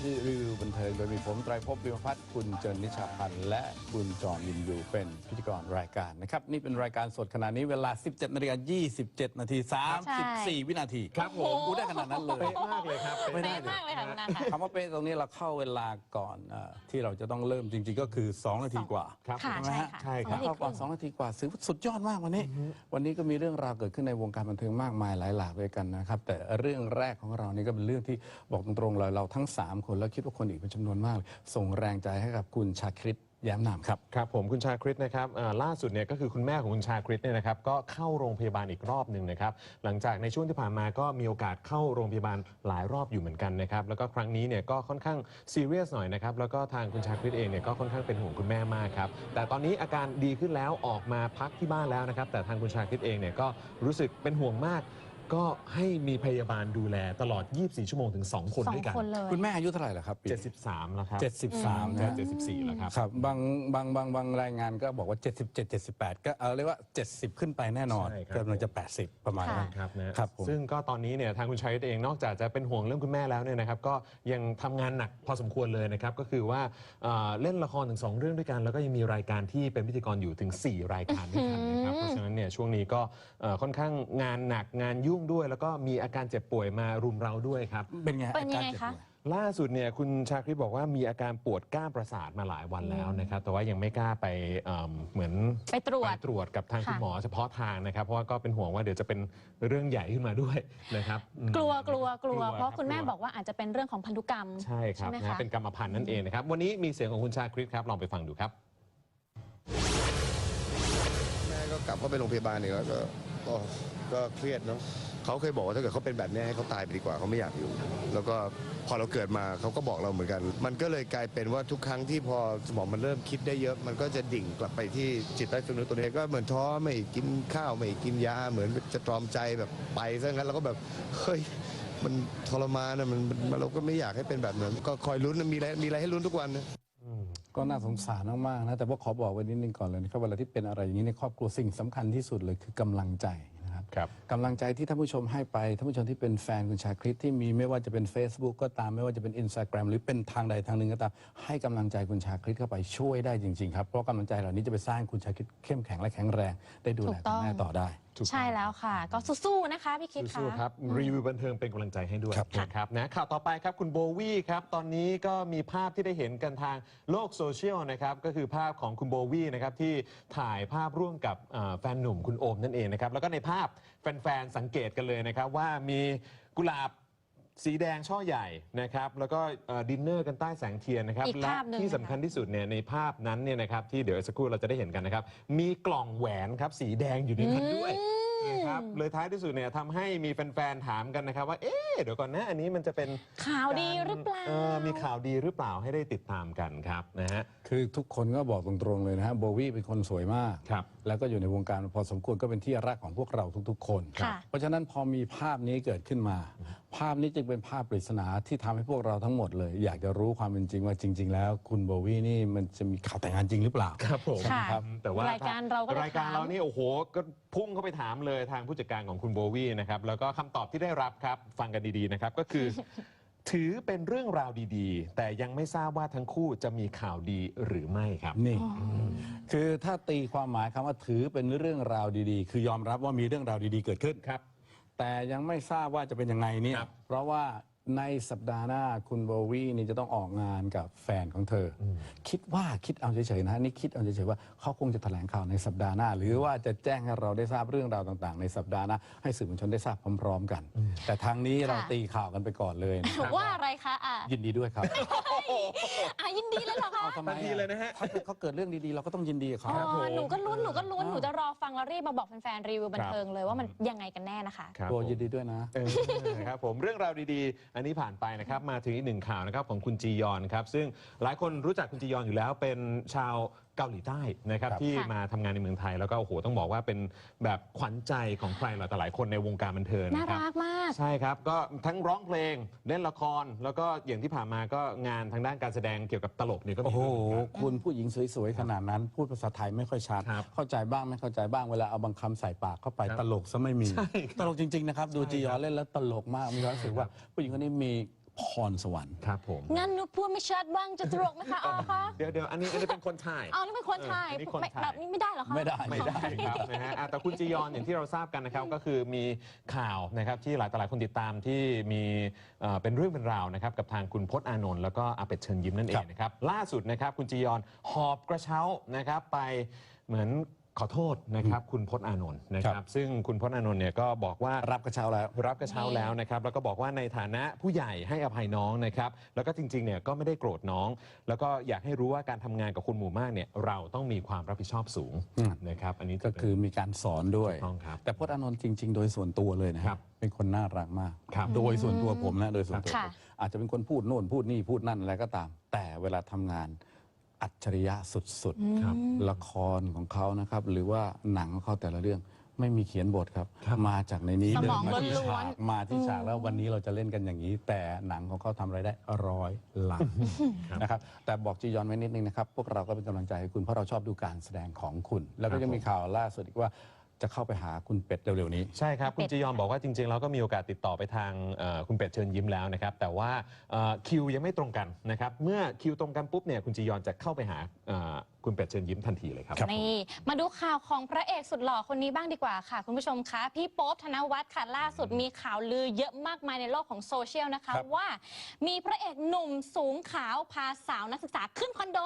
ชมครับนี่คือรีวิวบันเทิงโดยมีผมไตรภพวิมพัฒน์คุณเจนนิชาพันธ์และคุณจอมยินยูเป็นพิธีกรรายการนะครับนี่เป็นรายการสดขณะนี้เวลา 17นาฬิกา27 นาที 34 วินาทีครับผมพูดได้ขนาดนั้นเลยเป๊ะมากเลยครับไม่ได้เป๊ะมากเลยค่ะคุณอาค่ะคำว่าเป๊ะตรงนี้เราเข้าเวลาก่อนเออที่เราจะต้องเริ่มจริง ๆ ก็คือ 2 นาทีกว่าครับค่ะใช่ไหมฮะใช่ค่ะใช่ครับสองนาทีเข้าก่อนครึ่งสองนาทีกว่าซื้อสุดยอดมากวันนี้ วันนี้ก็มีเรื่องราวเกิดขึ้นในวงการบันเทิงมากมายหลายหลากด้วยกันนะครับแต่เรื่องแรกของเรานี่ก็เป็นเรื่องที่บอกตรงๆเลยเราทั้ง 3คนแล้วคิดว่าคนอีกเป็นจำนวนมาก ส่งแรงใจให้กับคุณชาคริตแย้มนามครับ ครับผมคุณชาคริตนะครับอ่าล่าสุดเนี่ยก็คือคุณแม่ของคุณชาคริตเนี่ยนะครับก็เข้าโรงพยาบาลอีกรอบหนึ่งนะครับหลังจากในช่วงที่ผ่านมาก็มีโอกาสเข้าโรงพยาบาลหลายรอบอยู่เหมือนกันนะครับแล้วก็ครั้งนี้เนี่ยก็ค่อนข้างซีเรียสหน่อยนะครับแล้วก็ทางคุณชาคริตเองเนี่ยก็ค่อนข้างเป็นห่วงคุณแม่มากครับแต่ตอนนี้อาการดีขึ้นแล้วออกมาพักที่บ้านแล้วนะครับแต่ทางคุณชาคริตเองเนี่ยก็รู้สึกเป็นห่วงมาก ก็ให้มีพยาบาลดูแลตลอด 24 ชั่วโมงถึง 2 คนสอด้งวยกัน คนเลย คุณแม่อายุเท่าไหร่ล่ะครับปี73 แล้วครับ73จะนะ74 แล้วครับ ครับบางบางบางบางรายงานก็บอกว่า 77 78 ก็เอาเรียกว่า 70 ขึ้นไปแน่นอนใช่ครับ กำลังจะ 80 ประมาณนั้นค่ะครับนะครับผม ซึ่งก็ตอนนี้เนี่ยทางคุณชัยเองนอกจากจะเป็นห่วงเรื่องคุณแม่แล้วเนี่ยนะครับก็ยังทำงานหนักพอสมควรเลยนะครับก็คือว่าเอ่อเล่นละครถึง2เรื่องด้วยกัน แล้วก็ยังมีรายการที่เป็นพิธีกรอยู่ถึง 4 รายการด้วยกันนะครับเพราะฉะนั้นเนี่ยช่วงนี้ก็เอ่อค่อนข้างงานหนักงานยุ่งด้วย แล้วก็มีอาการเจ็บป่วยมารุมเราด้วยครับ เป็นไงเป็นยังไงอาการจ็บคะป่วย ล่าสุดเนี่ยคุณชาคริตบอกว่ามีอาการปวดกล้ามประสาทมาหลายวันแล้วนะครับ แต่ว่ายังไม่กล้าไปเอิ่มเหมือนไปตรวจ ไปตรวจกับทางค่ะ คุณหมอเฉพาะทางนะครับ เพราะว่าก็เป็นห่วงว่าเดี๋ยวจะเป็นเรื่องใหญ่ขึ้นมาด้วยนะครับอืมกลัวกลัวกลัวกลัวเพราะคุณแม่ครับบอกว่าอาจจะเป็นเรื่องของพันธุกรรม ใช่ครับไหมนะคะเป็นกรรมพันธุ์นั่นเองนะครับ วันนี้มีเสียงของคุณชาคริตครับลองไปฟังดูครับ แม่ก็กลับเข้าไปโรงพยาบาลอีกแล้วก็ก็ก็เครียดเนาะ เขาเคยบอกว่าถ้าเกิดเขาเป็นแบบนี้ให้เขาตายไปดีกว่าเขาไม่อยากอยู่ แล้วก็พอเราเกิดมาเขาก็บอกเราเหมือนกัน มันก็เลยกลายเป็นว่าทุกครั้งที่พอสมองมันเริ่มคิดได้เยอะ มันก็จะดิ่งกลับไปที่จิตใต้สำนึกตัวเองก็เหมือนท้อไม่กินข้าวไม่กินยาเหมือนจะตรอมใจแบบไปซะงั้นเราก็แบบเฮ้ยมันทรมานนะมันมันเราก็ไม่อยากให้เป็นแบบนั้น ก็คอยลุ้นนะมีอะไรมีอะไรให้ลุ้นทุกวันนะก็น่าสงสารมากๆนะแต่ว่าขอบอกไว้นิดนึงก่อนเลยนะครับเวลาที่เป็นอะไรอย่างนี้ในครอบครัวสิ่งสำคัญที่สุดเลยคือกำลังใจ กำลังใจที่ท่านผู้ชมให้ไปท่านผู้ชมที่เป็นแฟนคุณชาคริตที่มีไม่ว่าจะเป็น Facebook ก็ตามไม่ว่าจะเป็น Instagram หรือเป็นทางใดทางหนึ่งก็ตามให้กำลังใจคุณชาคริตเข้าไปช่วยได้จริงๆครับเพราะกำลังใจเหล่านี้จะไปสร้างคุณชาคริตเข้มแข็งและแข็งแรง ได้ดูแลคุณแม่ต่อได้ถูกต้อง ใช่แล้วค่ะ ก็สู้ๆนะคะพี่คิดสู้ค่ะๆครับ รีวิวบันเทิงเป็นกำลังใจให้ด้วยครับ นะครับนะข่าวต่อไปครับคุณโบวี่ครับตอนนี้ก็มีภาพที่ได้เห็นกันทางโลกโซเชียลนะครับก็คือภาพของคุณโบวี่นะครับที่ถ่ายภาพร่วมกับเอ่อแฟนหนุ่มคุณโอมนั่นเองนะครับแล้วก็ในภาพแฟนๆสังเกตกันเลยนะครับว่ามีกุหลาบ สีแดงช่อใหญ่นะครับ แล้วก็เอ่อดินเนอร์กันใต้แสงเทียนนะครับ อีกและภาพหนึ่งที่สำคัญที่สุดเนี่ยในภาพนั้นเนี่ยนะครับที่เดี๋ยวสักครู่เราจะได้เห็นกันนะครับ มีกล่องแหวนครับสีแดงอยู่ในนั้นด้วยนะครับเลยท้ายที่สุดเนี่ยทำให้มีแฟนๆถามกันนะครับ ว่าเอ๊ะเดี๋ยวก่อนนะอันนี้มันจะเป็นข่าวดีหรือเปล่าอมีข่าวดีหรือเปล่าให้ได้ติดตามกันครับนะฮะคือทุกคนก็บอกตรงๆเลยนะฮะโบวี่เป็นคนสวยมาก ครับ แล้วก็อยู่ในวงการพอสมควรก็เป็นที่รักของพวกเราทุกๆ คน ค่ะ เพราะฉะนั้นพอมีภาพนี้เกิดขึ้นมา ภาพนี้จึงเป็นภาพปริศนาที่ทำให้พวกเราทั้งหมดเลย อยากจะรู้ความเป็นจริงว่าจริง ๆ แล้ว คุณโบวี่นี่มันจะมีข่าวแต่งงานจริงหรือเปล่า ครับผมค่ะ ครับ แต่ว่ารายการเราก็เลยรายการถาม เรานี่โอ้โหก็พุ่งเข้าไปถามเลยทางผู้จัดการของคุณโบวี่นะครับแล้วก็คำตอบที่ได้รับครับฟังกันดีๆนะครับก็คือ ถือเป็นเรื่องราวดีๆ แต่ยังไม่ทราบว่าทั้งคู่จะมีข่าวดีหรือไม่ครับ นี่ คือถ้าตีความหมายคำว่าถือเป็นเรื่องราวดีๆ คือยอมรับว่ามีเรื่องราวดีๆ เกิดขึ้นครับ แต่ยังไม่ทราบว่าจะเป็นยังไงเนี่ยครับเพราะว่า ในสัปดาห์หน้าคุณโบวี่นี่จะต้องออกงานกับแฟนของเธออคิดว่าคิดเอาเฉยๆนะนี่คิดเอาเฉยๆว่าเขาคงจะแถลงข่าวในสัปดาห์หน้า หรือว่าจะแจ้งให้เราได้ทราบเรื่องราวต่างๆ ในสัปดาห์หน้าให้สื่อมวลชนได้ทราบพร้อมๆกัน แต่ทางนี้เราค่ะตีข่าวกันไปก่อนเลยนะครับว่าอะไรคะอะยินดีด้วยครับอะยินดีเลยเหรอคะทำไมทันทีเลยนะฮะถ้าเกิดเขาเกิดเรื่องดีๆ เราก็ต้องยินดีกับเขาอ๋อหนูก็ลุ้นหนูก็ลุ้นอ่าหนูจะรอฟังแล้วรีบมาบอกแฟนๆรีวิวบันเทิงเลยว่ามันยังไงกันแน่นะคะครับตัวผมยินดีด้วยนะเออครับผมเรื่องราวดีๆอันนี้ผ่านไปนะครับมาถึงอีกหนึ่งข่าวนะครับของคุณจียอนครับซึ่งหลายคนรู้จักคุณจียอนอยู่แล้วเป็นชาว เกาหลีใต้นะครับครับที่ค่ะมาทำงานในเมืองไทย แล้วก็โอ้โหต้องบอกว่าเป็นแบบขวัญใจของใครหลายต่อหลายคนในวงการบันเทิงน่านะครับรักมาก ใช่ครับ ก็ทั้งร้องเพลงเล่นละคร แล้วก็อย่างที่ผ่านมาก็งานทางด้านการแสดงเกี่ยวกับตลกเนี่ยก็มีโอ้โห ด้วยเหมือนกัน คุณผู้หญิงสวยๆ ขนาดนั้น พูดภาษาไทยไม่ค่อยชัด ครับเข้าใจบ้างไม่เข้าใจบ้าง เวลาเอาบางคำใส่ปากเข้าไปครับตลกซะไม่มี ใช่ครับตลกจริง ๆ นะครับ ดูใช่จียคอรับนเล่นแล้วตลกมาก มีความรู้สึกว่าผู้หญิงคนนี้มี พพรสวรรค์ ครับผม งั้นหนูพูดไม่ชัดบ้างจะตลกไหมคะอ๋อคะเดี๋ยวเดี๋ยวอันนี้อันนี้เป็นคนถ่ายเอานี่เป็นคนถ่ายเอออันนี้คนถ่ายแบบนี้ไม่ได้เหรอคะ ไม่ได้ ไม่ได้ครับนะฮะอะแต่คุณจียอนอย่างที่เราทราบกันนะครับก็คือมีข่าวนะครับที่หลายต่อหลายคนติดตามที่มีเอ่อเป็นเรื่องเป็นราวนะครับกับทางคุณพจน์อานนท์แล้วก็อาเป็ดเชิญยิ้มนั่นเองนะครับล่าสุดนะครับคุณจียอนหอบกระเช้านะครับไปเหมือน ขอโทษนะครับคุณพจน์อานนท์นะคครัรับบซึ่งคุณพจน์อานนท์เนี่ยก็บอกว่ารับกระเช้าแล้วรับกระเช้าแล้วนะครับแล้วก็บอกว่าในฐานะผู้ใหญ่ให้อภัยน้องนะครับแล้วก็จริงๆเนี่ยก็ไม่ได้โกรธน้อง แล้วก็อยากให้รู้ว่าการทำงานกับคุณหมู่มากเนี่ยเราต้องมีความรับผิดชอบสูงอืมนะครับอันนี้ก็คือมีการสอนด้วยถูกต้องครับแต่พจน์อานนท์จริง ๆ โดยส่วนตัวเลยนะครับเป็นคนน่ารักมากครับโดยส่วนตัวผมนะโดยส่วนตัวค่ะผมอาจจะเป็นคนพูดโน่นพูดนี่พูดนั่นอะไรก็ตาม แต่เวลาทำงาน อัจฉริยะสุดครับๆ ละครของเขานะครับ หรือว่าหนังของเขาแต่ละเรื่องไม่มีเขียนบทครับ มาจากในนี้สเดิมองมาที่ล้วนๆ ฉากมาที่ฉากแล้ววันนี้เราจะเล่นกันอย่างนี้ แต่หนังของเขาทำไรายได้ร้อยล้านนะครับแต่บอกจียอนไว้นิดนึงนะครับ พวกเราก็เป็นกำลังใจให้คุณเพราะเราชอบดูการแสดงของคุณ แล้วก็ยังมีข่าวล่าสุดอีกว่า จะเข้าไปหาคุณเป็ดเร็วๆนี้ ใช่ครับ คุณเป็ดจียอนบอกว่าจริงๆแล้วก็มีโอกาสติดต่อไปทางเอ่อคุณเป็ดเชิญยิ้มแล้วนะครับ แต่ว่าเอ่อคิวยังไม่ตรงกันนะครับ เมื่อคิวตรงกันปุ๊บเนี่ยคุณจียอนจะเข้าไปหาเอ่อคุณเป็ดเชิญยิ้มทันทีเลยครับ นี่มาดูข่าวของพระเอกสุดหล่อคนนี้บ้างดีกว่าค่ะ คุณผู้ชมคะ พี่โป๊บธนวัฒน์ค่ะล่าสุดมีข่าวลือเยอะมากมายในโลกของโซเชียลนะคะครับว่ามีพระเอกหนุ่มสูงขาวพาสาวนักศึกษาขึ้นคอนโด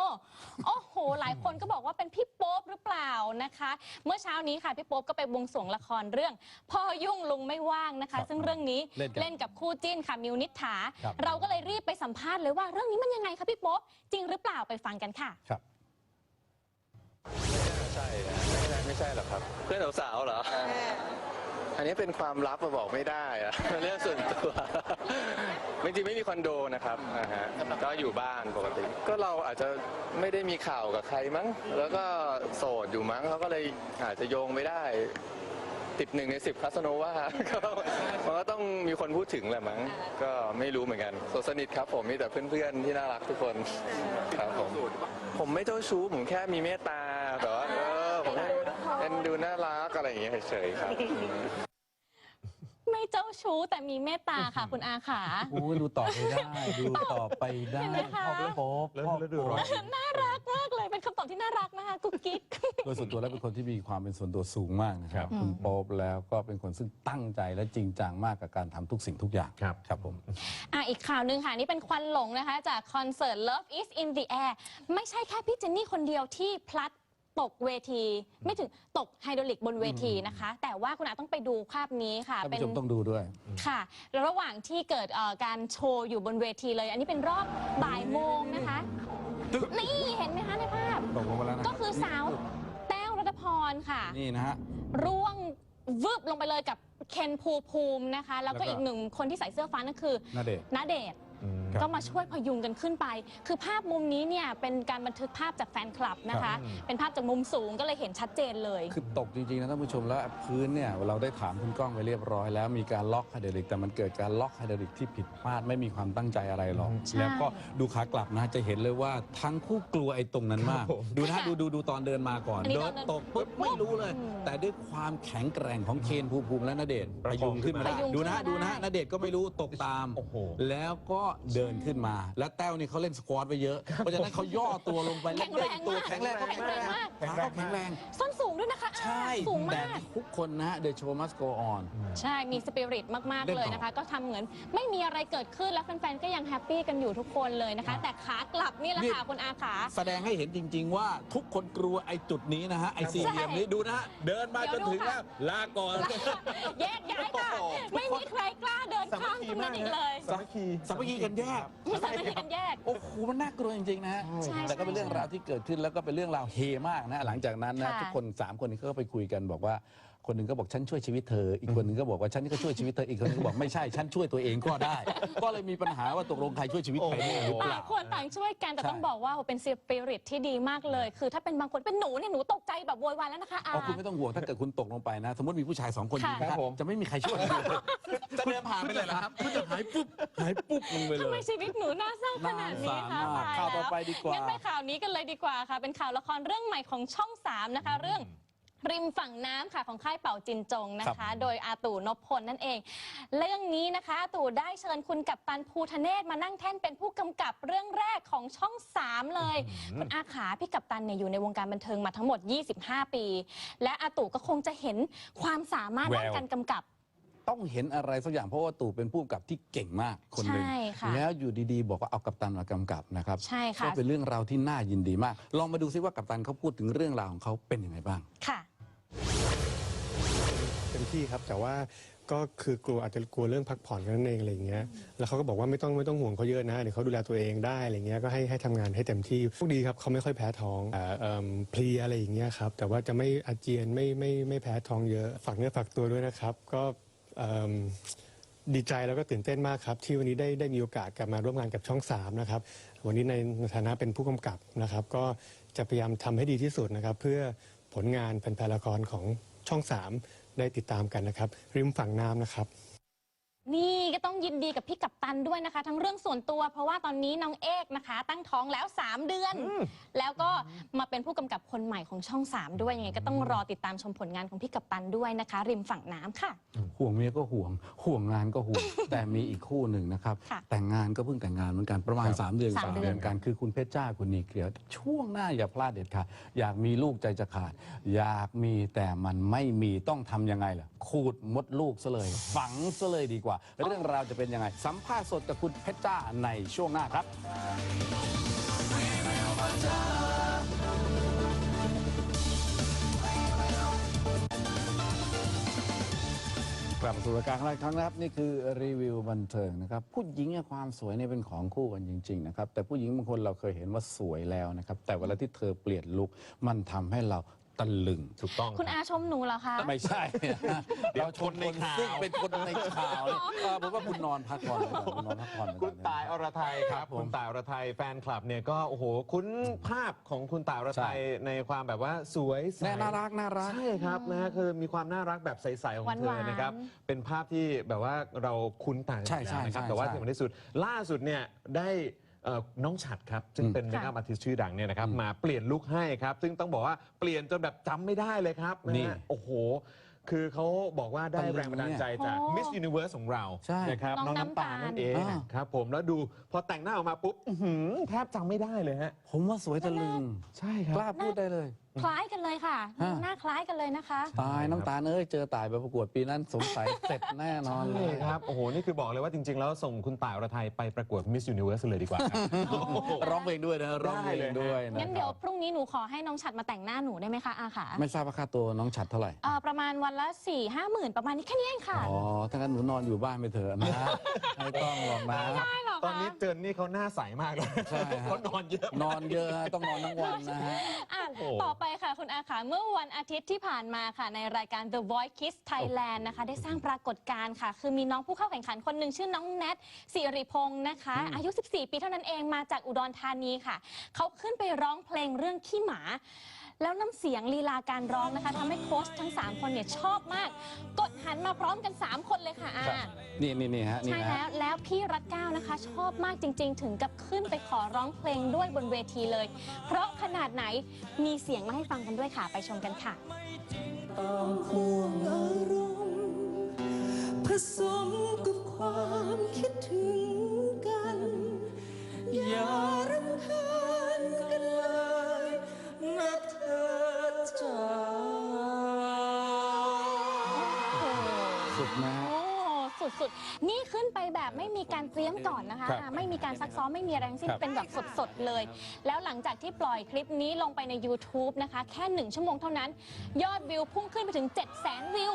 โอ้โห หลายคนก็บอกว่าเป็นพี่โป๊บหรือเปล่านะคะ เมื่อเช้านี้ค่ะพี่โป๊บก็ไปบวงสรวงละครเรื่องพ่อยุ่งลุงไม่ว่างนะคะ ซึ่งเรื่องนี้เล่นกับกับคู่จิ้นค่ะมิวนิษฐาครับเราก็เลยรีบไปสัมภาษณ์เลยว่าเรื่องนี้มันยังไงคะพี่โป๊บจริงหรือเปล่าไปฟังกันค่ะครับ ใช่อะไม่ใช่ไม่ใช่หรอกครับ เพื่อนสาวๆเหรอ อันนี้เป็นความลับมาบอกไม่ได้อะ เรื่องส่วนตัว จริงๆไม่มีคอนโดนะครับนะฮะก็อยู่บ้านปกติ ก็เราอาจจะไม่ได้มีข่าวกับใครมั้ง แล้วก็โสดอยู่มั้งเขาก็เลยอาจจะโยงไม่ได้ ติดหนึ่งในสิบคาสโนว่าก็มันก็ต้องมีคนพูดถึงแหละมั้ง ก็ไม่รู้เหมือนกันโสดสนิทครับผมมีแต่เพื่อนๆที่น่ารักทุกคนครับผม ผมไม่เจ้าชู้ผมแค่มีเมตตาแต่ว่าเออผมให้เป็นดูน่ารักอะไรอย่างเงี้ยเฉยๆครับไม่ เจ้าชู้แต่มีเมตตาค่ะ คุณอาขา โอ้ยดูต่อไปได้ ดูต่อไปได้เห็นไหมคะพ่อโป๊บแล้วพ่อแล้วดูโป๊รบอยยิ้มน่ารักมากเลยเป็นคำตอบที่น่ารักนะคะกุ๊กกิ๊ก โดยส่วนตัวแล้วเป็นคนที่มีความเป็นส่วนตัวสูงมากนะคครัรับบคุณโป๊บแล้วก็เป็นคนซึ่งตั้งใจและจริงจังมากกับการทำทุกสิ่งทุกอย่างครับ ครับผม อะอีกข่าวหนึ่งค่ะ นี่เป็นควันหลงนะคะ จากคอนเสิร์ต Love is in the air ไม่ใช่แค่พี่เจนนี่คนเดียวที่พลัด ตกเวที ไม่ถึงตกไฮดรอลิกบนเวทีนะคะ แต่ว่าคุณอาต้องไปดูภาพนี้ค่ะ ท่านเป็นผู้ชมต้องดูด้วย ค่ะแล้วระหว่างที่เกิดเอ่อการโชว์อยู่บนเวทีเลย อันนี้เป็นรอบบ่ายโมงนะคะนี่เห็นไหมคะในภาพ ตกลงมาแล้วนะก็คือสาวแต้วรัตพรค่ะ นี่นะฮะ ร่วงวืบลงไปเลยกับเคนภูมิภูมินะคะ แล้วก็แล้วก็ อีกหนึ่งคนที่ใส่เสื้อฟ้านั่นคือนาเดชน์ ณเดชน์อืมครับ ก็มาช่วยพยุงกันขึ้นไป คือภาพมุมนี้เนี่ยเป็นการบันทึกภาพจากแฟนคลับนะคะ เป็นภาพจากมุมสูงก็เลยเห็นชัดเจนเลย คือตกจริงๆนะท่านผู้ชมแล้วพื้นเนี่ยเราได้ถามคุณก้องไปเรียบร้อยแล้วมีการล็อกไฮเดรลิกแต่มันเกิดการล็อกไฮเดรลิกที่ผิดพลาดไม่มีความตั้งใจอะไรหรอกใช่แล้วก็ดูขากลับนะจะเห็นเลยว่าทั้งคู่กลัวไอ้ตรงนั้นมาก ดูนะดูดูดูตอนเดินมาก่อนอันนี้เดิตอนนเดินตกปุ๊บไม่รู้เลยอืมแต่ด้วยความแข็งแกร่งของเคนภูมิภูมิและนเดชน์พยุงขึ้นมาได้พยุงดูนะขึ้นมาดูนะได้นเดชน์ก็ไม่รู้ตกตามโอ้โหแล้วก็เดินขึ้นมา แล้วแต้วนี่เขาเล่นสควอตไปเยอะ เพราะฉะนั้นเขาย่อตัวลงไปแข็งแรงตัวมากแข็งแรงเขาแข็งแรงแข็งแรงมาก ขาเขาแข็งแรงส้นสูงด้วยนะคะอ่าใช่สูงแต่มาก ทุกคนนะ The show must go on ใช่ มีสปิริตมาก เล่ๆ นต่อเลยนะคะ ก็ทำเหมือนไม่มีอะไรเกิดขึ้น แล้วแฟนๆ ก็ยังแฮปปี้กันอยู่ทุกคนเลยนะคะ แต่ขากลับนี่แหละค่ะคุณอาขา แสดงให้เห็นจริง ๆ ว่าทุกคนกลัวไอ้จุดนี้นะฮะ ไอ้สี่เหลี่ยมนี้ดูนะฮะ เดินมาจนถึงแล้ว ลาก่อน แยกย้ายค่ะ โอ้โห ไม่มีใครกล้าเดินข้ามตรงนั้นอีกเลย สามัคคี สามัคคีกันแยก มีสามัคคีกันแยก โอ้โหมันน่ากลัวจริงๆนะฮะใช่แต่ก็เป็นเรื่องราวที่เกิดขึ้นแล้วก็เป็นเรื่องราวเฮมากนะหลังจากนั้นนะค่ะ ทุกคน 3 คนนี้ก็ไปคุยกันบอกว่า คนหนึ่งก็บอกฉันช่วยชีวิตเธอ อีกคนหนึ่งก็บอกว่าฉันก็ช่วยชีวิตเธอ อีกคนหนึงก็บอกไม่ใช่ฉันช่วยตัวเองก็ได้ ก็เลยมีปัญหาว่าตกลงใครช่วยชีวิตใครแน่หรือเปต่าล่างคนต่างช่วยกันแต่ใช่ต้องบอกว่าโอ้เป็นสปิริตที่ดีมากเลย คือถ้าเป็นบางคนเป็นหนูเนี่ยหนูตกใจแบบโวยวายแล้วนะคะอา อ๋อคุณไม่ต้องห่วงถ้าเกิดคุณตกลงไปนะ สมมติมีผู้ชายสองคนอยู่ค่ะนะครับจะไม่มีใครช่วยคุณจะเดินผ่านไปเลยนะครับ คุณจะหายปุ๊บหายปุ๊บลงไปเลทำไมย ชีวิตหนูน่าเศร้าขนาดนี้คะน่าสงสารมากตายข่าวต่อแล้วไปดีกว่างั้งั้ นไปข่าวนี้กันเลยดีกว่าค่ะ เป็นข่าวละครเรื่องใหม่ของช่อง 3 นะคะ เรื่อง ริมฝั่งน้ำค่ะของค่ายเป่าจินจงนะครัคะ บ โดยอาตู่นพพลนั่นเอง เรื่องนี้นะคะอาตู่ได้เชิญคุณกัปตันภูทะเนศมานั่งแท่นเป็นผู้กำกับเรื่องแรกของช่อง3เลย คุณอาขาพี่กัปตันเนี่ยอยู่ในวงการบันเทิงมาทั้งหมด 25 ปี และอาตู่ก็คงจะเห็นความสามารถแววด้านการกำกับ ต้องเห็นอะไรสักอย่างเพราะว่าตู่เป็นผู้กำกับที่เก่งมากคนหนึ่งใช่ค่ะ แล้วอยู่ดีๆ บอกว่าเอากัปตันมากำกับนะครับใช่ค่ะก็เป็นเรื่องราวที่น่ายินดีมาก ลองมาดูซิว่ากัปตันเขาพูดถึงเรื่องราวของเขาเป็นยังไงบ้าง ค่ะ เต็มที่ครับ แต่ว่าก็คือกลัวอาจจะกลัวเรื่องพักผ่อนกันนั่นเองอะไรอย่างเงี้ยแล้วเขาก็บอกว่าไม่ต้องไม่ต้องห่วงเขาเยอะนะเดี๋ยวเขาดูแลตัวเองได้อะไรเงี้ยก็ให้ให้ทำงานให้เต็มที่โชคดีครับเขาไม่ค่อยแพ้ท้องอ่าเอิ่มเพลียอะไรอย่างเงี้ยครับแต่ว่าจะไม่อาเจียนไม่ไม่ไม่แพ้ท้องเยอะฝากเนื้อฝากตัวด้วยนะครับก็เอิ่มดีใจแล้วก็ตื่นเต้นมากครับ ที่วันนี้ได้ได้มีโอกาสกลับมาร่วมงานกับช่อง3นะครับวันนี้ในฐานะเป็นผู้กำกับนะครับ ก็จะพยายามทำให้ดีที่สุดนะครับเพื่อผลงานแฟนๆละครของช่อง 3 ได้ติดตามกันนะครับ ริมฝั่งน้ำนะครับ นี่ก็ต้องยินดีกับพี่กัปตันด้วยนะคะ ทั้งเรื่องส่วนตัว เพราะว่าตอนนี้น้องเอกนะคะ ตั้งท้องแล้ว 3 เดือน แล้วก็มาเป็นผู้กำกับคนใหม่ของช่อง 3 ด้วยยังไงก็ต้องรอติดตามชมผลงานของพี่กัปตันด้วยนะคะ ริมฝั่งน้ำค่ะ ห่วงเมียก็ห่วง ห่วงงานก็ห่วง แต่มีอีกคู่หนึ่งนะครับ ค่ะแต่งงานก็เพิ่งแต่งงานเหมือนกันประมาณ3เดือนสามสามเดือน เดือนกันคือคุณเพชรจ้าคุณนีเกลียวช่วงหน้าอย่าพลาดเด็ดขาดอยากมีลูกใจจะขาด อยากมีแต่มันไม่มีต้องทำยังไงล่ะขูดมดลูกซะเลย ฝังซะเลยดีกว่าเรื่องราวจะเป็นยังไง สัมภาษณ์สดกับคุณเพชรจ้าในช่วงหน้าครับ กลับมาสู่รายการของเราอีกครั้งนะครับนี่คือรีวิวบันเทิงนะครับผู้หญิงความสวยเนี่ยเป็นของคู่กันจริงๆนะครับแต่ผู้หญิงบางคนเราเคยเห็นว่าสวยแล้วนะครับแต่เวลาที่เธอเปลี่ยนลุคมันทำให้เรา ตะลึง ถูกต้องคุณอาชมหนูเหรอคะ ไม่ใช่ เดี๋ยวเราชมคนในข่าว ซึ่งเป็นคนในข่าวเนี่ยเออผมว่าคุณนอนพักผ่อนก่อนคุณนอนพักผ่อนก่อน คุณตายอรไทยครับครับ ผมคุณตายอรไทยแฟนคลับเนี่ยก็โอ้โหคุ้นภาพของคุณตายอรไทยในความแบบว่าสวยใสแน่น่ารักน่ารัก ใช่ครับนะฮะคือมีความน่ารักแบบใสๆของเธหอวานๆ นะครับ เป็นภาพที่แบบว่าเราคุ้นตากันใช่อยู่ใช่แล้วนะครับใช่แต่ว่าใช่ ที่มันที่สุด ล่าสุดเนี่ยได้ เอ่อน้องฉัดครับ ซึ่งอืมเป็นเมคอัพอาร์ติสชื่อดังเนี่ยนะครับมาเปลี่ยนลุคให้ครับ ซึ่งต้องบอกว่าเปลี่ยนจนแบบจำไม่ได้เลยครับนะนี่ฮะโอ้โห คือเขาบอกว่าได้ตะลึงแรงบันดาลใจจากโอ้ Miss Universe ของเราใช่นะครับน้น้อองงน้ำตาลน้ำตาลนั่นเองอ่า ครับผมแล้วดูพอแต่งหน้าออกมาปุ๊บอื้อหือแทบจำไม่ได้เลยฮะ ผมว่าสวยตะลึง ใช่ครับกล้าพูดได้เลย คล้ายกันเลยค่ะ ฮะ หน้าคล้ายกันเลยนะคะ ตายน้ำตาลเอ้ย เจอตายไปประกวดปีนั้นสงสัย เสร็จแน่นอนเลใช่ย ครับ โอ้โห นี่คือบอกเลยว่าจริง ๆ แล้วส่งคุณต่ายอรไทยไปประกวด Miss Universe เลยดีกว่าครับ ร้องเพลงด้วยนะร้องเพลได้เลยงฮะด้วยนะงั้นคเดี๋ยวรับพรุ่งนี้หนูขอให้น้องฉัดมาแต่งหน้าหนูได้ไหมคะอาขาไม่ทราบว่าค่าตัวน้องฉัดเท่าไหร่ เอ่อประมาณวันละ4ี่ห้าหมื่นประมาณนี้แค่นี้เองค่ะ อ๋อ ถ้างั้นหนูนอนอยู่บ้านไปเถอะนะ ไม่ต้องหรอกนะ ได้หรอตอนคะนี้เจินนี่เขาหน้าใสมากเลยใช่ฮะ เขานอนเยอะ นอนเยอะฮะต้องนอนทั้งวันนะฮะ อะโอ้โห ต่อไปค่ะ คุณอาขาเมื่อวันอาทิตย์ที่ผ่านมาค่ะ ในรายการ The Voice Kids Thailand นะคะ ได้สร้างปรากฏการณ์ค่ะ คือมีน้องผู้เข้าแข่งขันคนหนึ่งชื่อน้องแนทสิริพงศ์นะคะ อายุ 14 ปีเท่านั้นเองมาจากอุดรธานีค่ะ เขาขึ้นไปร้องเพลงเรื่องขี้หมา แล้วน้ำเสียงลีลาการร้องนะคะทำให้โค้ชทั้ง 3 คนเนี่ยชอบมาก กดหันมาพร้อมกัน 3 คนเลยค่ะอาครับนี่นี่นี่ฮะนี่ใช่นะแล้ฮะวแล้วพี่รัตเก้านะคะ ชอบมากจริง ๆ ถึงกับขึ้นไปขอร้องเพลงด้วยบนเวทีเลย เพราะขนาดไหนมีเสียงมาให้ฟังกันด้วยค่ะไปชมกันค่ะ ตามห่วงอารมณ์ผสมกับความคิดถึงกัน อย่ารำคา จ้ สุดๆ นี่ขึ้นไปแบบไม่มีการเตรียมก่อนนะคะ ครับอ่าไม่มีการซักซ้อมไม่มีอะไรทั้งสิ้นครับ เป็นแบบสดๆเลย แล้วหลังจากที่ปล่อยคลิปนี้ลงไปใน YouTube นะคะ แค่หนึ่งชั่วโมงเท่านั้น ยอดวิวพุ่งขึ้นไปถึง 7 0 0 0 0 0 วิว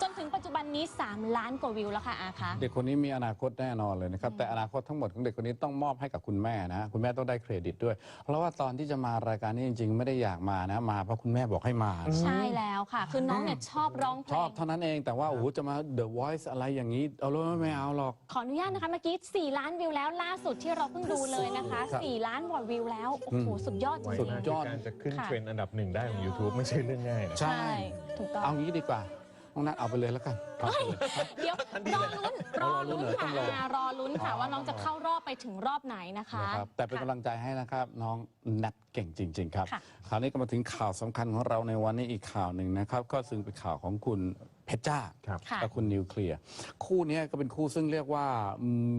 จนถึงปัจจุบันนี้ 3 ล้านกว่าวิวแล้วค่ะอาคะ เด็กคนนี้มีอนาคตแน่นอนเลยนะครับ แต่อนาคตทั้งหมดของเด็กคนนี้ต้องมอบให้กับคุณแม่นะ คุณแม่ต้องได้เครดิตด้วย เพราะว่าตอนที่จะมารายการนี้จริง ๆ ไม่ได้อยากมานะ มาเพราะคุณแม่บอกให้มา ใช่แล้วค่ะ คือน้องเนี่ยชอบร้องเพชลอบง เท่านั้นเองแต่ว่าโอ้โหจะมา The Voice อะไรอย่างนี้เอาเลยไม่เอาหรอก ขออนุญาตนะคะเมื่อกี้ 4 ล้านวิวแล้วล่าสุดที่เราเพิ่งดูเลยนะคะ ครับ 4 ล้านกว่าวิวแล้ว โอ้โห สุดยอดจไวริงมากยอด การจะขึ้นค่ะ เทรนด์อันดับหนึ่งได้ของ YouTube ไม่ใช่เรื่องง่ายนะ ๆ ใช่ ถูกต้อง เอางี้ดีกว่าน้องนัทเอาไปเลยแล้วกันเอาไปเลยเดี๋ยวรอลุ้นรอลุ้นรอลุ้นเหรอต้องรอ ค่ะรอลุ้นค่ะ ว่าน้องจะเข้ารอบไปถึงรอบไหนนะคะ นะครับแต่เป็นค่ะกำลังใจให้นะครับ น้องนัทเก่งจริง ๆ ครับ ค่ะ คราวนี้ก็มาถึงข่าวสำคัญของเราในวันนี้อีกข่าวหนึ่งนะครับ ก็ซึ่งเป็นข่าวของคุณ เพชรจ้าครับค่ะ กับคุณนิวเคลียร์คู่เนี้ยก็เป็นคู่ซึ่งเรียกว่าอืม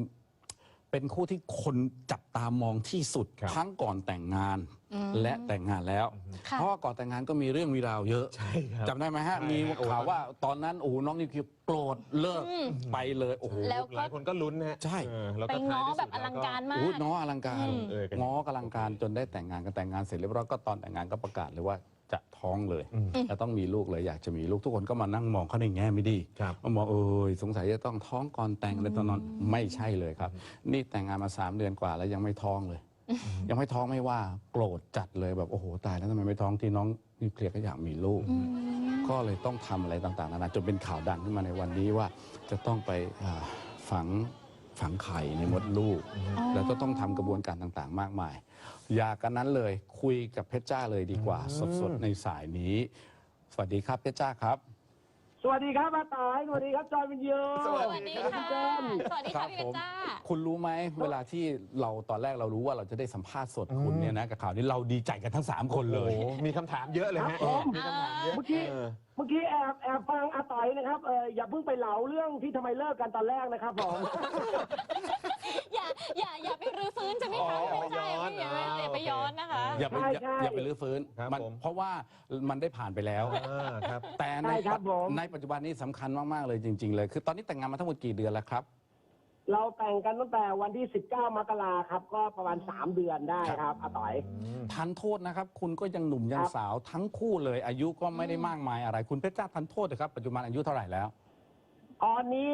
เป็นคู่ที่คนจับตามองที่สุดครับทั้งก่อนแต่งงานอืมและแต่งงานแล้ว ค่ะ เพราะว่าก่อนแต่งงานก็มีเรื่องมีราวเยอะ ใช่ครับ จำได้ไหมฮะ ใช่มีฮะ ข่าวว่าตอนนั้นโอ้โหน้องนิวเคลียร์โกรธเลิกไปเลยโอ้โห แล้วหลายคนก็ลุ้นนะฮะใช่ เออแล้วไปก็ง้อท้ายที่สุดแบบอลังการมาโอ้ก โหน้ออลังการ อืม เออกัน ง้อกำลังการจนได้แต่งงานกันแต่งงานเสร็จเรียบร้อยก็ตอนแต่งงานก็ประกาศเลยว่า จะท้องเลยจะต้องมีลูกเลยอยากจะมีลูกทุกคนก็มานั่งมองเขาในแง่ไม่ดีครับมามองเอยสงสัยจะต้องท้องก่อนแต่งเลยตอนนั้นไม่ใช่เลยครับ นี่แต่งงานมาสามเดือนกว่าแล้วยังไม่ท้องเลย ยังไม่ท้องไม่ว่าโกรธจัดเลยแบบโอ้โหตายแล้วทำไมไม่ท้องที่น้องนิวเคลียร์ก็อยากมีลูก ก็เลยต้องทำอะไรต่างๆนานาจนเป็นข่าวดังขึ้นมาในวันนี้ว่าจะต้องไปอ่าฝังฝังไข่ในมดลูก แล้วก็ต้องทำกระบวนการต่างๆ มากมาย อยากกันนั้นเลยคุยกับเพชรจ้าเลยดีกว่า สดๆ ในสายนี้ สวัสดีครับเพชรจ้าครับ สวัสดีครับอาตายสวัสดีครับจอยเป็นเยอะสวัสดีค่ะ สวัสดีค่ะพี่เพชรจ้า คุณรู้ไหมเวลาที่เราตอนแรกเรารู้ว่าเราจะได้สัมภาษณ์สดคุณเนี่ยนะกับข่าวนี้เราดีใจกันทั้ง 3 คนเลย โอ้โหมีคำถามเยอะเลยฮะครับผมมีคำถามเยอะเมื่อกี้ เออ เมื่อกี้แอบแอบฟังอาตอยนะครับเอออย่าเพิ่งไปเหลาเรื่องที่ทำไมเลิกกันตอนแรกนะครับผม อย่าอย่าอย่าไปรื้อฟื้นใช่ไหมคะอ๋อพี่เพชรจ้าอย่าไปอย่าไปอย่าไปย้อนนะคะ อย่าไปใช่อย่าใช่ อย่าไปรื้อฟื้นครับมันผม เพราะว่ามันได้ผ่านไปแล้ว อ่าครับ แต่ในใช่ครับผม ในปัจจุบันนี้สำคัญมาก ๆ เลยจริง ๆ เลย คือตอนนี้แต่งงานมาทั้งหมดกี่เดือนแล้วครับ เราแต่งกันตั้งแต่วันที่ 19 มกราครับ ก็ประมาณ 3 เดือนได้ครับอาตอยทันโทษนะครับ คุณก็ยังหนุ่มยังครับ สาวทั้งคู่เลย อายุก็ไม่ได้มากมายอะไร คุณเพชรจ้าทันโทษนะครับ ปัจจุบันอายุเท่าไหร่แล้ว ตอนนี้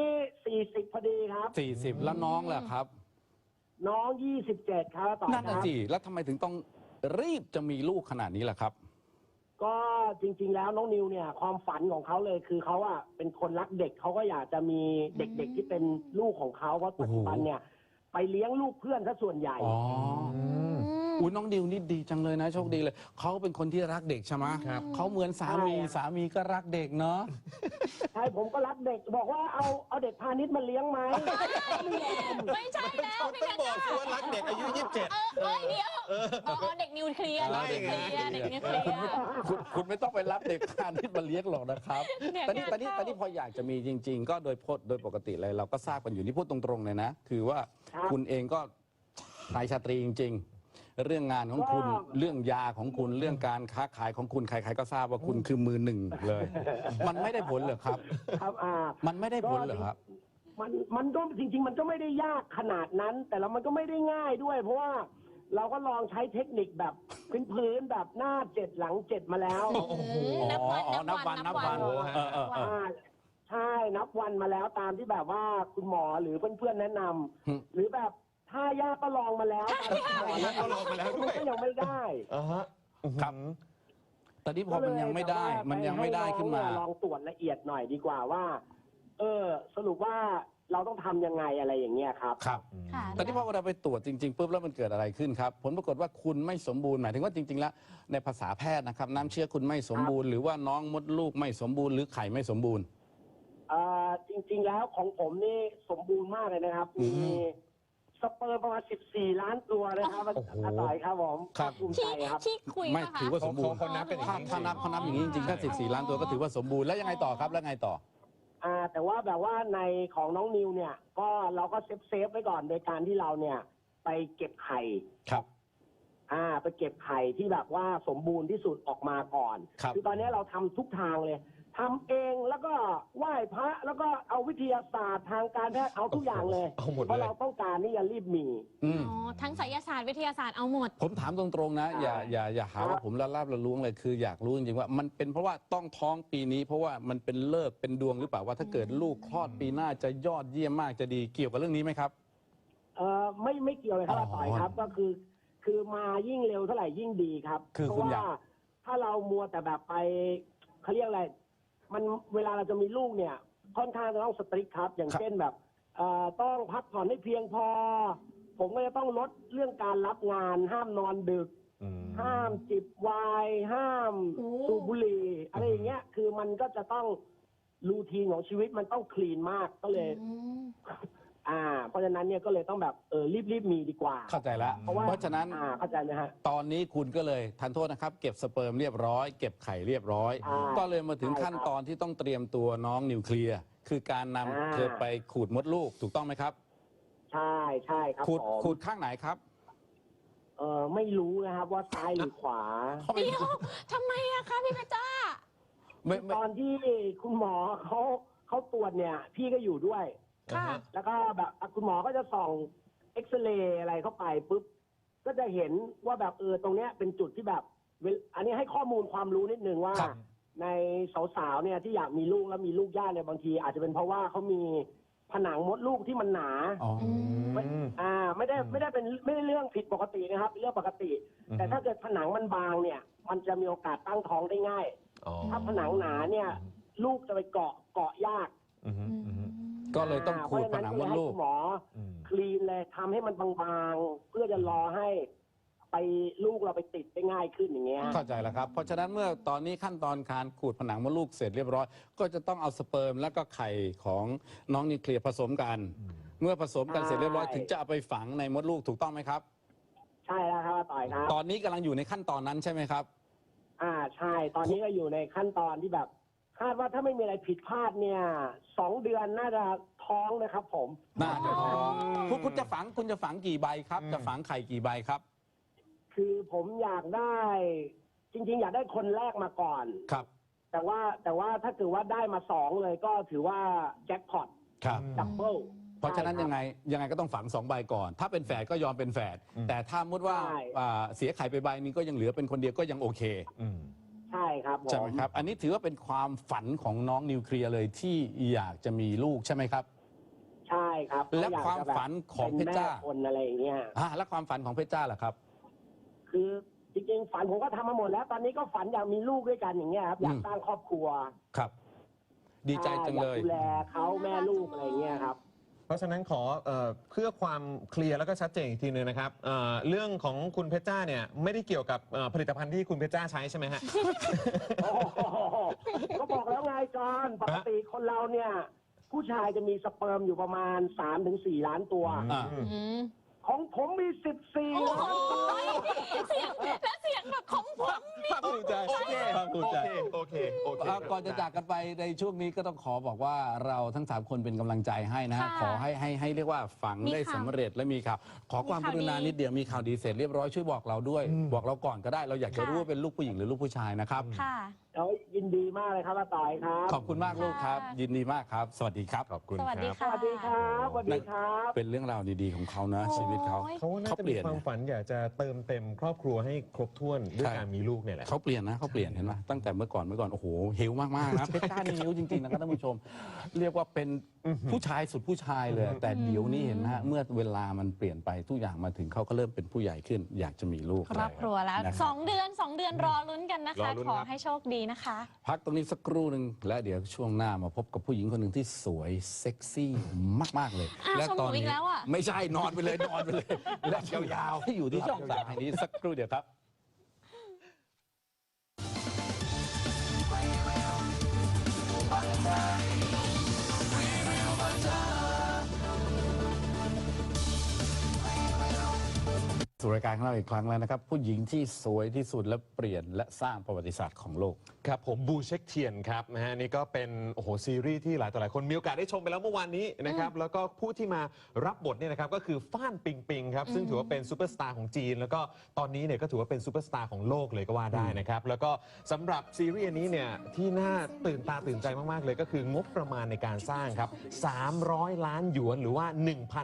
40 พอดีครับ 40 แล้วน้องล่ะครับ น้อง27ครับอาตอยนั่นคน่ะรับ สิแล้วทำไมถึงต้องรีบจะมีลูกขนาดนี้ล่ะครับ ก็จริง ๆ แล้วน้องนิวเนี่ย ความฝันของเขาเลยคือเขาอะเป็นคนรักเด็กเขาก็อยากจะมีเด็กๆที่เป็นลูกของเขาเพราะปัจจุบันเนี่ย ไปเลี้ยงลูกเพื่อนซะส่วนใหญ่ อ๋ออุ้ ยน้องดิวนี่ดีจังเลยนะ โชคดีเลย เขาเป็นคนที่รักเด็กใช่ไหมครับ เขาเหมือนสามีใช่ครับ สามีก็รักเด็กเนาะ ใช่ผมก็รักเด็กบอกว่าเอาเอาเด็กพาณิชย์มาเลี้ยงไหมไม่ใช่แล้ว พี่เพชรจ้าว่ารักเด็กอายุ 27เออเอ้ยเดี๋ยวอ๋อเด็กนิวเคลียร์เด็กนิวเคลียร์เด็กนิวเคลียร์ คุณคุณไม่ต้องไปรับเด็กพาณิชย์มาเลี้ยงหรอกนะครับ เนี่ยตอนนี้งานตอนนี้เข้า ตอนนี้พออยากจะมีจริง ๆ ก็โดยพจน์โดยปกติเลยเราก็ทราบกันอยู่นี่พูดตรงๆเลยนะ คือว่าครับคุณเองก็นายชาตรีจริงๆ เรื่องงานของคุณ ก็ เรื่องยาของคุณ เรื่องการค้าขายของคุณ ใครๆก็ทราบว่าคุณคือมือหนึ่งเลย มันไม่ได้ผลเหรอครับ ครับอ่า มันไม่ได้ผลเหรอครับ มันมันก็จริง ๆ มันก็ไม่ได้ยากขนาดนั้น แต่แล้วมันก็ไม่ได้ง่ายด้วย เพราะว่าเราก็ลองใช้เทคนิคแบบพื้นๆแบบหน้าเจ็ดหลังเจ็ดมาแล้วนับวันอ๋อนับวันนับวันโอ้ฮะเออเออเอออ่าใช่นับวันมาแล้วตามที่แบบว่าคุณหมอหรือเพื่อนๆแนะนำอืมหรือแบบ ท่ายากก็ลองมาแล้วตามที่คุณหมอแนะนำก็ลองมาแล้วด้วยมันก็ยังไม่ได้อ่าฮะครับ ตอนนี้พอมันยังไม่ได้ ก็เลยแบบว่ามันยังไม่ได้ขึ้นมา ให้องเยลองตรวจละเอียดหน่อยดีกว่าว่า เออ สรุปว่าเราต้องทำยังไงอะไรอย่างเงี้ยครับ ครับ ค่ะ ตอนนี้พอเราไปตรวจจริงๆปุ๊บแล้วมันเกิดอะไรขึ้นครับ ผลปรากฏว่าคุณไม่สมบูรณ์หมายถึงว่าจริง ๆ แล้วในภาษาแพทย์นะครับ น้ำเชื้อคุณไม่สมบูรณ์หรือว่าน้องมดลูกไม่สมบูรณ์หรือไข่ไม่สมบูรณ์ เอ่อจริงๆแล้วของผมนี่สมบูรณ์มากเลยนะครับอืมีม สเปิร์มประมาณ 14 ล้านตัวนะครับโอ้โหอาต่อยครับผมครับ ภูมิใจที่ครับ ที่คุยไม่ปะคะ ถือว่าสมบูรณ์เขานับกันอย่างถ้านี้ถ้านับเขานับอย่างนี้จริงๆถ้า14 ล้านตัวก็ถือว่าสมบูรณ์แล้วยังไงต่อครับแล้วไงต่อ อ่าแต่ว่าแบบว่าในของน้องนิวเนี่ยก็เราก็เซฟเซฟไว้ก่อนโดยการที่เราเนี่ย ไปเก็บไข่ครับ อ่า ไปเก็บไข่ที่แบบว่าสมบูรณ์ที่สุดออกมาก่อนครับ อตอนนี้เราทำทุกทางเลย ทำเองแล้วก็ไหว้พระแล้วก็เอาวิทยาศาสตร์ทางการแพทย์เอาทุกอย่างเลยเอาหมดเพราะเลยเราต้องการนี่จะรีบมี อืม อ๋อทั้งไสยศาสตร์วิทยาศาสตร์เอาหมด ผมถามตรงๆนะ อย่าอย่าอย่าหาครัว่าบผมละลาบละล้วงเลยคืออยากรู้จริงๆว่ามันเป็นเพราะว่าต้องท้องปีนี้ เพราะว่ามันเป็นเลิกษ์เป็นดวงหรือเปล่าว่าถ้าเกิดลูกคลอดปีหน้าจะยอดเยี่ยมมากจะดีเกี่ยวกับเรื่องนี้ไหมครับ เออไม่ไม่เกี่ยวเลยครับอ๋ออาต่อยครับก็คือ คือมายิ่งเร็วเท่าไหร่ยิ่งดีครับ คือเพคุณราะอยาว่ากถ้าเรามัวแต่แบบไปเขาเรียกอะไร มันเวลาเราจะมีลูกเนี่ย ค่อนข้างจะต้องสตริกครับ อย่างเช่นแบบเอ่อต้องพักผ่อนให้เพียงพอ ผมก็จะต้องลดเรื่องการรับงาน ห้ามนอนดึก อืม ห้ามจิบไวน์ห้ามโอ้ สูบบุหรี่อะไรอย่างเงี้ยคือมันก็จะต้องรูทีนของชีวิตมันต้องคลีนมากก็เลย อืม อ่า เพราะฉะนั้นเนี่ยก็เลยต้องแบบเออรีบรีบๆมีดีกว่า เข้าใจแล้วเพราะว่า เพราะฉะนั้น อ่าเข้าใจไหมฮะ ตอนนี้คุณก็เลยทันโทษนะครับ เก็บสเปิร์มเรียบร้อย เก็บไข่เรียบร้อย อ่าก็เลยมาถึงใช่ครับขั้นตอนที่ต้องเตรียมตัวน้องนิวเคลียร์คือการนำอ่า เธอไปขูดมดลูกถูกต้องไหมครับใช่ใช่ครับขูดผมขูดข้างไหนครับเออไม่รู้นะครับว่าซ้ายหรือขวา เขาไปเดี๋ยวทำไมอะคะพี่เพชรจ้า ไม่ไม่ตอนที่คุณหมอเขาเขาตรวจเนี่ย พี่ก็อยู่ด้วย ค่ะ แล้วก็แบบอะคุณหมอก็จะส่องเอ็กซเรย์อะไรเข้าไปปุ๊บก็จะเห็นว่าแบบเออตรงเนี้ยเป็นจุดที่แบบเวลอันนี้ให้ข้อมูลความรู้นิดนึงว่า ครับ ในสาวๆเนี่ยที่อยากมีลูกแล้วมีลูกยากเนี่ยบางที อาจจะเป็นเพราะว่าเขามีผนังมดลูกที่มันหนา อ๋อไม่อ่าไม่ได้ไม่ได้เป็นไม่ได้เรื่องผิดปกตินะครับเป็นเรื่องปกติแต่ถ้าเกิดผนังมันบางเนี่ย มันจะมีโอกาสตั้งท้องได้ง่าย อ๋อถ้าผนังหนาเนี่ย ลูกจะไปเกาะเกาะยาก อืมอืม ก็เลยต้องขูดผนังมดลูก เพราะฉะนั้นก็เลยให้คุณหมออืมคลีนเลยทำให้มันบางๆ เพื่อจะรอให้ ไปลูกเราไปติดได้ง่ายขึ้นอย่างเงี้ย เข้าใจแล้วครับ เพราะฉะนั้นเมื่อตอนนี้ขั้นตอนการขูดผนังมดลูกเสร็จเรียบร้อย ก็จะต้องเอาสเปิร์มแล้วก็ไข่ของน้องนิวเคลียร์ผสมกัน เมื่อผสมกันเสร็จเรียบร้อยใช่ ถึงจะเอาไปฝังในมดลูกถูกต้องไหมครับ ใช่แล้วครับอาต่อยครับ ตอนนี้กำลังอยู่ในขั้นตอนนั้นใช่ไหมครับ อ่าใช่ ตอนนี้ก็อยู่ในขั้นตอนที่แบบ คาดว่าถ้าไม่มีอะไรผิดพลาดเนี่ยสองเดือนน่าจะท้องนะครับผม น่าจะท้องคุณคุณจะฝังคุณจะฝังกี่ใบครับอืมจะฝังไข่กี่ใบครับ คือผมอยากได้ จริง ๆ อยากได้คนแรกมาก่อน ครับ แต่ว่าแต่ว่าถ้าเกิดว่าได้มาสองเลยก็ถือว่าแจ็คพอตครับ ดับเบิล เพราะฉะนั้นยังไงยังไงก็ต้องฝังสองใบก่อน ถ้าเป็นแฝดก็ยอมเป็นแฝดอืมแต่ถ้ามุดว่าใช่ อ่าเสียไข่ไปใบนึงก็ยังเหลือเป็นคนเดียวก็ยังโอเค อืม ใช่ครับผมใช่ไหมครับ อันนี้ถือว่าเป็นความฝันของน้องนิวเคลียร์เลยที่อยากจะมีลูกใช่ไหมครับ ใช่ครับและเขอยกความจะแบบฝันของเพป็ชรแม่จ้าคนอะไรอย่างเงี้ย อ่าและความฝันของเพชรจ้าล่ะครับ คือจริงๆฝันผมก็ทำมาหมดแล้ว ตอนนี้ก็ฝันอยากมีลูกด้วยกันอย่างเงี้ยครับอยากอืมสร้างครอบครัวครับ ดีใจจังเลยอยากดูแลเขาแม่ลูกอะไรเงี้ยครับเพ ราะฉะนั้นขอเอ่อเพื่อความเคลียร์แล้วก็ชัดเจนอีกทีนึงนะครับเอ่อเรื่องของคุณเพชรจ้าเนี่ยไม่ได้เกี่ยวกับเอ่อผลิตภัณฑ์ที่คุณเพชรจ้าใช้ใช่ไหมฮะ โอ้โหก็บอกแล้วไงจอนปกติคนเราเนี่ย ผู้ชายจะมีสเปิร์มอยู่ประมาณ3าถึงสล้านตัวอ่าอืม ของผมมี 14โอ้ล้านโหตัว เสียงและ เสียงแบบของผมนี่ ภาคภูมิใจโอเคภาคภูมิใจโอเคโอเคอ่าก่อนจะจากกันไปในช่วงนี้ก็ต้องขอบอกว่าเราทั้ง 3 คนเป็นกำลังใจให้นะฮะค่ะขอให้ให้ให้เรียกว่าฝังมีได้ข่าวสำเร็จและมีข่าวขอความมีกข่าวรุณาดีนิดเดียวมีข่าวดีเสร็จเรียบร้อยช่วยบอกเราด้วย บอกเราก่อนก็ได้เราอยากจะค่ะ รู้ว่าเป็นลูกผู้หญิงหรือลูกผู้ชายนะครับ ค่ะ แล้วยินดีมากเลยครับอาต่อยครับขอบคุณมากลูกครับค่ะยินดีมากครับ สวัสดีครับ ขอบคุณสวัสดีครับสวัสดีครับสวัสดีครับ เป็นเรื่องราวดีๆของเขานะชีวิตเขาโอ้ยเขาน่าเขาจะเปมีลี่ยนความนะฝันอยากจะเติมเต็มครอบครัวให้ครบถ้วนด้วยใช่การมีลูกเนี่ยแหละ เขาเปลี่ยนนะเขาเปลี่ยนเห็นไหมตั้งแต่เมื่อก่อนเมื่อก่อนโอ้โหเฮลมากๆนะเพชรจ้านี่เฮลจริงๆนะครับท่านผู้ชม เรียกว่าเป็นผู้ชายสุดผู้ชายเลย แต่เดี๋ยวนี้เห็นไหมฮะเมื่อเวลามันเปลี่ยนไปทุกอย่างมาถึงเขาก็เริ่มเป็นผู้ใหญ่ขึ้น อยากจะมีลูก ครอบครัวแล้วนะครับ สองเดือนสองเดือนรอลุ้นกันนะรอคะ ลุ้นขอครับ ให้โชคดีนะคะ พักตรงนี้สักครู่หนึ่งและเดี๋ยวช่วงหน้ามาพบกับผู้หญิงคนหนึ่งที่สวยเซ็กซี่มาก ๆ เลยอ้าวและชมหนูอีกแล้วอะ ไม่ใช่นอนไปเลยนอนไปเลย และยาวๆที่อยู่ที่ช่องสามแห่งนี้สักครู่เดียวครับ สู่รายการของเราอีกครั้งแล้วนะครับ ผู้หญิงที่สวยที่สุดและเปลี่ยนและสร้างประวัติศาสตร์ของโลก ครับผมบูเช็คเทียนครับนะฮะนี่ก็เป็นโอ้โหซีรีส์ที่หลายต่อหลายคนมีโอกาสได้ชมไปแล้วเมื่อวานนี้นะครับแล้วก็ผู้ที่มารับบทเนี่ยนะครับก็คือฟ้านปิงปิงครับซึ่งถือว่าเป็นซูเปอร์สตาร์ของจีน แล้วก็ตอนนี้เนี่ยก็ถือว่าเป็นซูเปอร์สตาร์ของโลกเลยก็ว่าได้นะครับแล้วก็สำหรับซีรีส์อันนี้เนี่ยที่น่าตื่นตาตื่นใจมากๆเลยก็คืองบประมาณในการสร้างครับ300 ล้านหยวนหรือว่า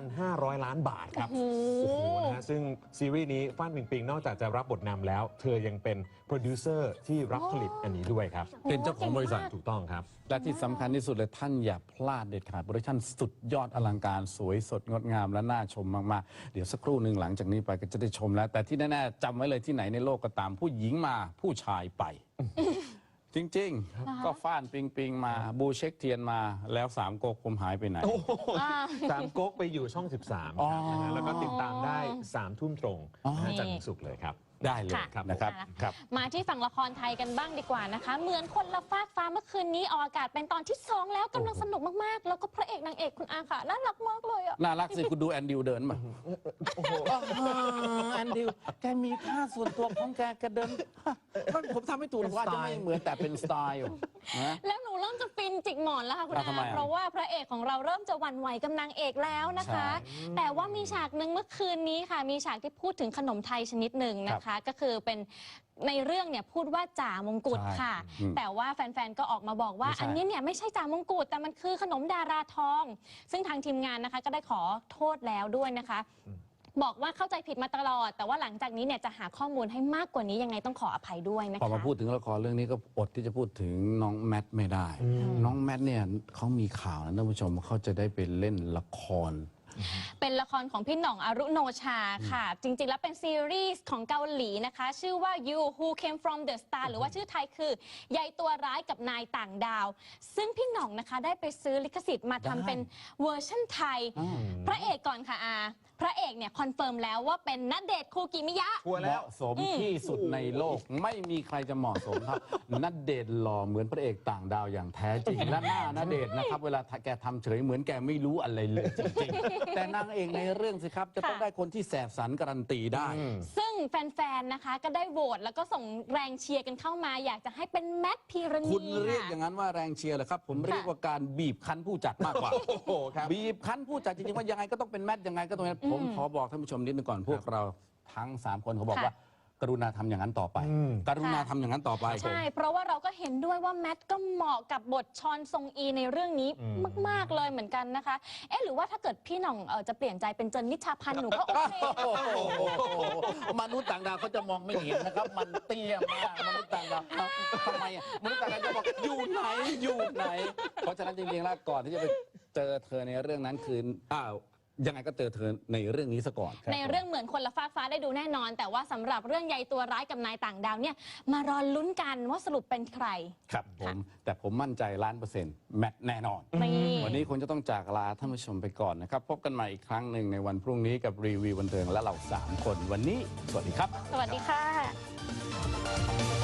1,500 ล้านบาทครับโอ้โอ้โหโหนะฮะซึ่งซีรีส์นี้ฟ้านปิงปิงนอกจากจะรับบทนำแล้ว เธอยังเป็นโปรดิวเซอร์ที่รับผลิตอันนี้ด้วยครับ เป็นเจ้าของบริษัทถูกต้องครับ และที่สำคัญที่สุดเลยท่านอย่าพลาดเด็ดขาดโปรดักชั่นสุดยอดอลังการสวยสดงดงามและน่าชมมาก ๆ เดี๋ยวสักครู่หนึ่งหลังจากนี้ไปก็จะได้ชมแล้ว แต่ที่แน่ ๆจำไว้เลยที่ไหนในโลกก็ตามผู้หญิงมาผู้ชายไป จริงๆก็ฟ้านปิงปิงมาบูเช็คเทียนมาแล้วสามโกกผมหายไปไหนอ่าสามก๊กไปอยู่ช่อง 13อ๋อนะฮะแล้วก็ติดตามได้3ทุ่มตรงอ๋อนะฮะจันทร์ถึงศุกร์เลยครับ ได้เลยค่ะนะครับเอาละครับ มาที่ฝั่งละครไทยกันบ้างดีกว่านะคะ เหมือนคนละฟากฟ้าเมื่อคืนนี้ออกอากาศเป็นตอนที่สองแล้วกำลังสนุกมากๆ แล้วก็พระเอกนางเอกคุณอาค่ะน่ารักมากเลยอะ น่ารักสิ คุณดูแอนดิวเดินมาแอนดิวแกมีท่าส่วนตัวของแกแกเดินมันผมทำไม่ถูกหรอกว่าจะไม่เหมือนแต่เป็นสไตล์อยู่นะ แล้วหนูเริ่มจะฟินจิกหมอนแล้วค่ะคุณอะทำไมอาอะเพราะว่าพระเอกของเราเริ่มจะหวั่นไหวกับนางเอกแล้วนะคะ ใช่แต่ว่ามีฉากหนึ่งเมื่อคืนนี้ค่ะ มีฉากที่พูดถึงขนมไทยชนิดหนึ่งนะคะก็คือเป็นในเรื่องเนี่ยพูดว่าจ่ามงกุฎใช่ค่ะอืมแต่ว่าแฟนๆ ก็ออกมาบอกว่า ไม่ใช่ อันนี้เนี่ยไม่ใช่จ่ามงกุฎแต่มันคือขนมดาราทอง ซึ่งทางทีมงานนะคะก็ได้ขอโทษแล้วด้วยนะคะ บอกว่าเข้าใจผิดมาตลอด แต่ว่าหลังจากนี้เนี่ยจะหาข้อมูลให้มากกว่านี้ยังไงต้องขออภัยด้วยนะคะพอมาพูดถึงละครเรื่องนี้ก็อดที่จะพูดถึงน้องแมทไม่ได้ น้องแมทเนี่ยเขามีข่าวนะท่านผู้ชมเขาจะได้ไปเล่นละคร เป็นละครของพี่หน่องอรุโนชาค่ะ จริงๆ แล้วเป็นซีรีส์ของเกาหลีนะคะ ชื่อว่า You Who Came From the Star หรือว่าชื่อไทยคือยายตัวร้ายกับนายต่างดาว ซึ่งพี่หน่องนะคะได้ไปซื้อลิขสิทธิ์มาทำเป็นเวอร์ชั่นไทย พระเอกก่อนค่ะอา พระเอกเนี่ยคอนเฟิร์มแล้วว่าเป็นนัดเดทคูกิมิยะ ชัวร์เหแล้ว มาะสมที่สุดในโลกไม่มีใครจะเหมาะสมครับ นัดเดทหล่อเหมือนพระเอกต่างดาวอย่างแท้จริง และหน้านัดเดทนะครับเวลาแกทำเฉยเหมือนแกไม่รู้อะไรเลยจริงๆ แต่นางเอกในเรื่องสิครับ จะต้องค่ะได้คนที่แสบสันการันตีได้ ซึ่งแฟนๆ นะคะก็ได้โหวตแล้วก็ส่งแรงเชียร์กันเข้ามา อยากจะให้เป็นแมทพีรณีคุณเรียกค่ะอย่างนั้นว่าแรงเชียร์เหรอครับ ผมเรียกว่าการบีบคั้นผู้จัดมากกว่า โอ้โหครับ บีบคั้นผู้จัดจริงๆว่ายังไงก็ต้องเป็นแมทยังไงก็ต้องเป็นผมขอบอกท่านผู้ชมนิดนึงก่อนพวกเราทั้ง 3 คนเขาบอกค่ะ ว่า กรุณาทำอย่างนั้นต่อไปกรุณาทำอย่างนั้นต่อไป ใช่ เพราะว่าเราก็เห็นด้วยว่าแมทก็เหมาะกับบทชอนซงอีในเรื่องนี้มาก ๆ เลยเหมือนกันนะคะ เอ๊ะหรือว่าถ้าเกิดพี่หน่องเออจะเปลี่ยนใจเป็นเจนนิชาพันธ์หนูก็โอเคโอ้โหมนุษย์ต่างดาวเขาจะมองไม่เห็นนะครับ มันเตี้ยมากมนุษย์ต่างดาวทำไมอะมนุษย์ต่างดาวจะบอกอยู่ไหนอยู่ไหน เพราะฉะนั้นจริงๆแล้วก่อนที่จะไปเจอเธอในเรื่องนั้นคืออ้าว ยังไงก็เจอเธอในเรื่องนี้ซะก่อนในเรื่องเหมือนคนละฟ้ากฟ้าได้ดูแน่นอน แต่ว่าสำหรับเรื่องใยตัวร้ายกับนายต่างดาวเนี่ยมารอลุ้นกันว่าสรุปเป็นใคร ครับผมแต่ผมมั่นใจล้านเปอร์เซ็นต์แมทแน่นอน นี่วันนี้คงจะต้องจากลาท่านผู้ชมไปก่อนนะครับ พบกันใหม่อีกครั้งหนึ่งในวันพรุ่งนี้กับรีวิวบันเทิงและเราสามคนวันนี้ สวัสดีครับ สวัสดีค่ะ